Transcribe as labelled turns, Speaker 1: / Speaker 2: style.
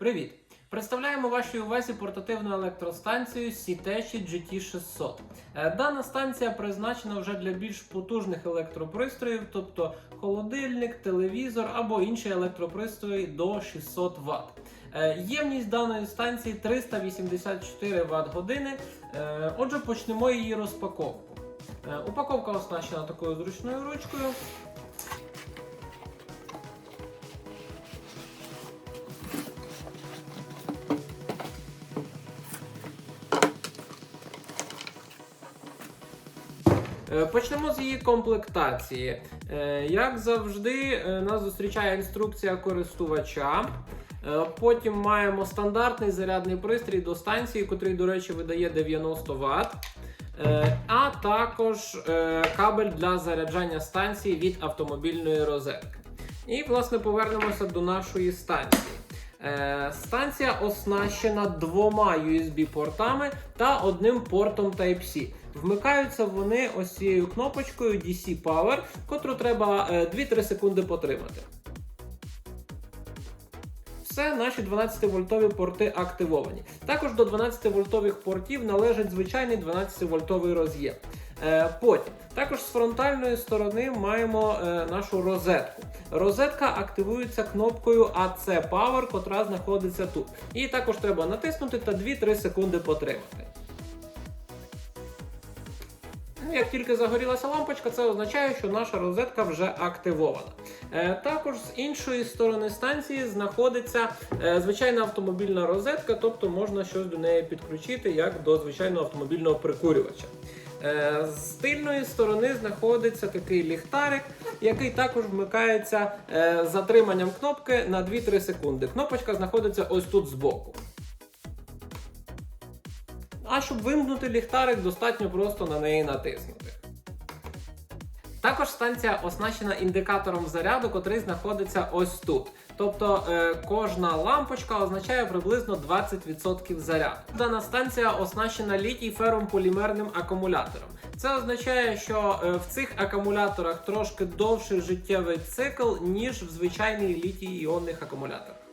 Speaker 1: Привіт! Представляємо вашій увазі портативну електростанцію Sitechi GT600. Е, Дана станція призначена вже для більш потужних електропристроїв, тобто холодильник, телевізор або інші електропристрої до 600 Вт. Е, Ємність даної станції 384 Вт години. Отже, почнемо її розпаковку. Е, Упаковка оснащена такою зручною ручкою. Почнемо з її комплектації. Е, Як завжди, е, нас зустрічає інструкція користувача. Е, Потім маємо стандартний зарядний пристрій до станції, котрий, до речі, видає 90 Вт. Е, А також е, кабель для заряджання станції від автомобільної розетки. І, власне, повернемося до нашої станції. Е, Станція оснащена двома USB-портами та одним портом Type-C. Вмикаються вони ось цією кнопочкою DC Power, котру треба е, 2-3 секунди потримати. Все, наші 12-вольтові порти активовані. Також до 12-вольтових портів належить звичайний 12-вольтовий роз'єм. Е, Потім, також з фронтальної сторони маємо е, нашу розетку. Розетка активується кнопкою AC Power, котра знаходиться тут. І також треба натиснути та 2-3 секунди потримати. Як тільки загорілася лампочка, це означає, що наша розетка вже активована. Е, також з іншої сторони станції знаходиться е, звичайна автомобільна розетка, тобто можна щось до неї підключити, як до звичайного автомобільного прикурювача. Е, з тильної сторони знаходиться такий ліхтарик, який також вмикається затриманням кнопки на 2-3 секунди. Кнопочка знаходиться ось тут збоку. А щоб вимкнути ліхтарик, достатньо просто на неї натиснути. Також станція оснащена індикатором заряду, котрий знаходиться ось тут. Тобто е, кожна лампочка означає приблизно 20% заряду. Дана станція оснащена літій ферромполімерним акумулятором. Це означає, що е, в цих акумуляторах трошки довший життєвий цикл, ніж в звичайних літій іонних акумуляторах.